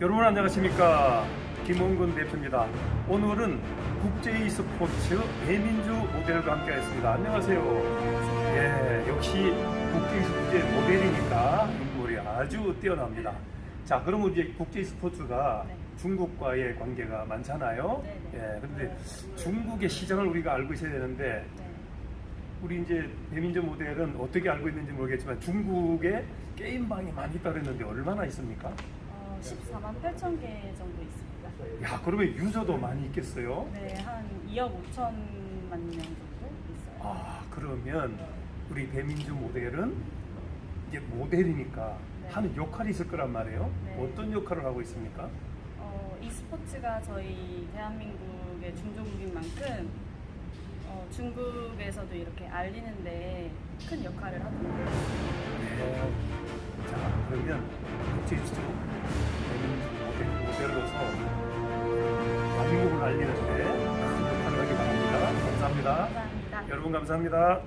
여러분 안녕하십니까 김원근 대표입니다. 오늘은 국제 e스포츠 대민주 모델과 함께 하겠습니다. 안녕하세요. 예, 역시 국제 e스포츠의 모델이니까 인물이 아주 뛰어납니다. 자, 그러면 이제 국제 e스포츠가 네. 중국과의 관계가 많잖아요. 네, 네. 예, 근데 중국의 시장을 우리가 알고 있어야 되는데 네. 우리 이제 배민주 모델은 어떻게 알고 있는지 모르겠지만 중국에 게임방이 많이 했는데 얼마나 있습니까? 어, 14만 8천 개 정도 있습니다. 야, 그러면 유저도 많이 있겠어요? 네, 한 2억 5천만 명 정도 있어요. 아, 그러면 우리 배민주 모델은 이제 모델이니까 네. 하는 역할이 있을 거란 말이에요. 네. 어떤 역할을 하고 있습니까? 어, e스포츠가 저희 대한민국의 중조국인 만큼 어, 중국에서도 이렇게 알리는데 큰 역할을 하고 있는 네. 자, 그러면 국제 유튜브 알리는데 큰 역할을 하기 바랍니다. 감사합니다. 감사합니다. 여러분 감사합니다.